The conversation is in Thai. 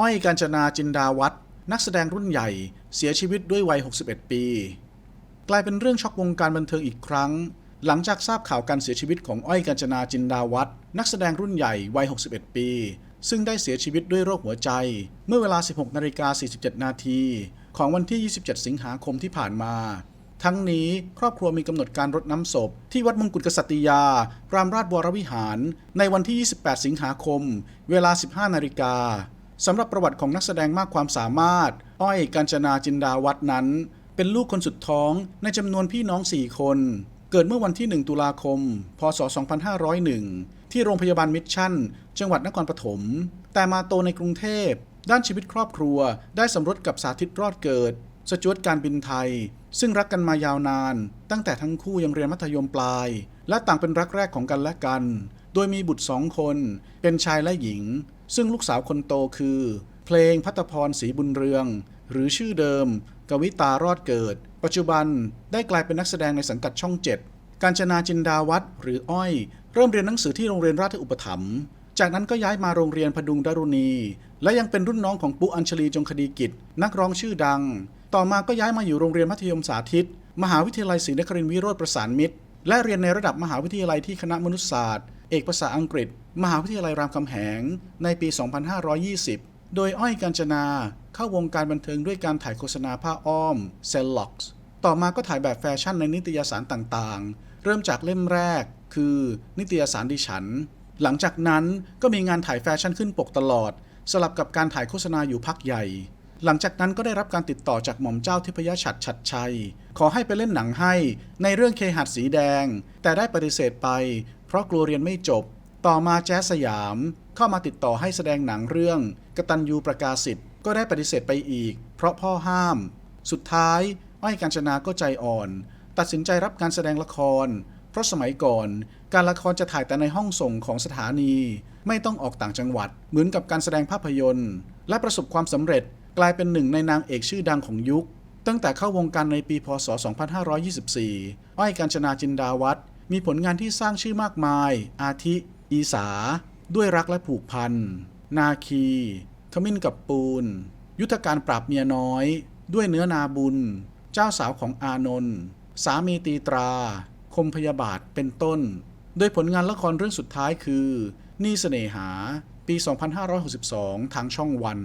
อ้อยกาญจนาจินดาวัฒน์นักแสดงรุ่นใหญ่ เสียชีวิตด้วยวัย 61 ปี กลายเป็นเรื่องช็อกวงการบันเทิงอีกครั้ง หลังจากทราบข่าวการเสียชีวิตของอ้อยกาญจนาจินดาวัฒน์นักแสดงรุ่นใหญ่วัย 61 ปี ซึ่งได้เสียชีวิตด้วยโรคหัวใจ เมื่อเวลา 16นาฬิกา47 นาทีของวันที่ 27 สิงหาคมที่ผ่านมาทั้งนี้ครอบครัวมีกำหนดการรดน้ำศพ ที่วัดมงกุฎกษัตริยารามราชวรวิหาร ในวันที่ 28 สิงหาคม เวลา 15 นาฬิกา สำหรับประวัติของนักแสดงมากความสามารถ อ้อยกาญจนาจินดาวัฒน์นั้น เป็นลูกคนสุดท้องในจำนวนพี่น้อง 4 คน เกิดเมื่อวันที่ 1 ตุลาคม พศ 2501 ที่โรงพยาบาลมิชชั่น จังหวัดนครปฐม แต่มาโตในกรุงเทพ ด้านชีวิตครอบครัว ได้สมรสกับสาธิตรอดเกิด สจวตการบินไทย ซึ่งรักกันมายาวนาน ตั้งแต่ทั้งคู่ยังเรียนมัธยมปลาย และต่างเป็นรักแรกของกันและกัน โดยมีบุตรสองคน เป็นชายและหญิง ซึ่งลูกสาวคนโตคือ เพลงพัตพรศรีบุญเรือง หรือชื่อเดิม กวิตารอดเกิด ปัจจุบันได้กลายเป็นนักแสดงในสังกัดช่องเจ็ดการจนาจินดาวัฒน์หรืออ้อย เริ่มเรียนหนังสือที่โรงเรียนราชอุปถัมภ์จากนั้นก็ย้ายมาโรงเรียนพดุงดารุณี และยังเป็นรุ่นน้องของปุ๊อัญชลีจงคดีกิจ นักร้องชื่อดัง ต่อมาก็ย้ายมาอยู่โรงเรียนมัธยมสาธิต มหาวิทยาลัยศรีนครินทร์วิโรธประสานมิตร และเรียนในระดับมหาวิทยาลัยที่คณะมนุษยศาสตร์ เอกภาษาอังกฤษ มหาวิทยาลัยรามคำแหง ในปี 2520 โดยอ้อยกาญจนาเข้าวงการบันเทิงด้วยการถ่ายโฆษณาผ้าอ้อมเซลล็อกซ์ต่อมาก็ถ่ายแบบแฟชั่นในนิตยสารต่างๆ เริ่มจากเล่มแรก คือนิตยสารดิฉัน หลังจากนั้นก็มีงานถ่ายแฟชั่นขึ้นปกตลอด สลับกับการถ่ายโฆษณาอยู่พักใหญ่ หลังจากนั้นก็ได้รับการติดต่อจากหม่อมเจ้าทิพยฉัตรชัดชัย ขอให้ไปเล่นหนังให้ในเรื่องเคหัดสีแดง แต่ได้ปฏิเสธไป เพราะกลัวเรียนไม่จบ ต่อมาแจ๊สสยามเข้ามาติดต่อให้แสดงหนังเรื่อง กตัญญูประกาศิทธิ์ก็ได้ปฏิเสธไปอีก เพราะพ่อห้าม สุดท้ายอ้อยกาญจนาก็ใจอ่อน ตัดสินใจรับการแสดงละคร เพราะสมัยก่อน การละครจะถ่ายแต่ในห้องส่งของสถานี ไม่ต้องออกต่างจังหวัด เหมือนกับการแสดงภาพยนตร์ และประสบความสำเร็จกลายเป็นหนึ่งในนางเอกชื่อดังของยุค ตั้งแต่เข้าวงการในปีพศ 2524 อ้อยกาญจนาจินดาวัฒน์มีผลงานที่สร้างชื่อมากมาย อาทิ อีสา ด้วยรักและผูกพัน นาคี ขมิ้นกับปูน ยุทธการปราบเมียน้อย ด้วยเนื้อนาบุญ เจ้าสาวของอานนท์ สามีตีตรา คมพยาบาท เป็นต้น โดยผลงานละครเรื่องสุดท้ายคือ นี่เสน่หา ปี 2562 ทางช่องวัน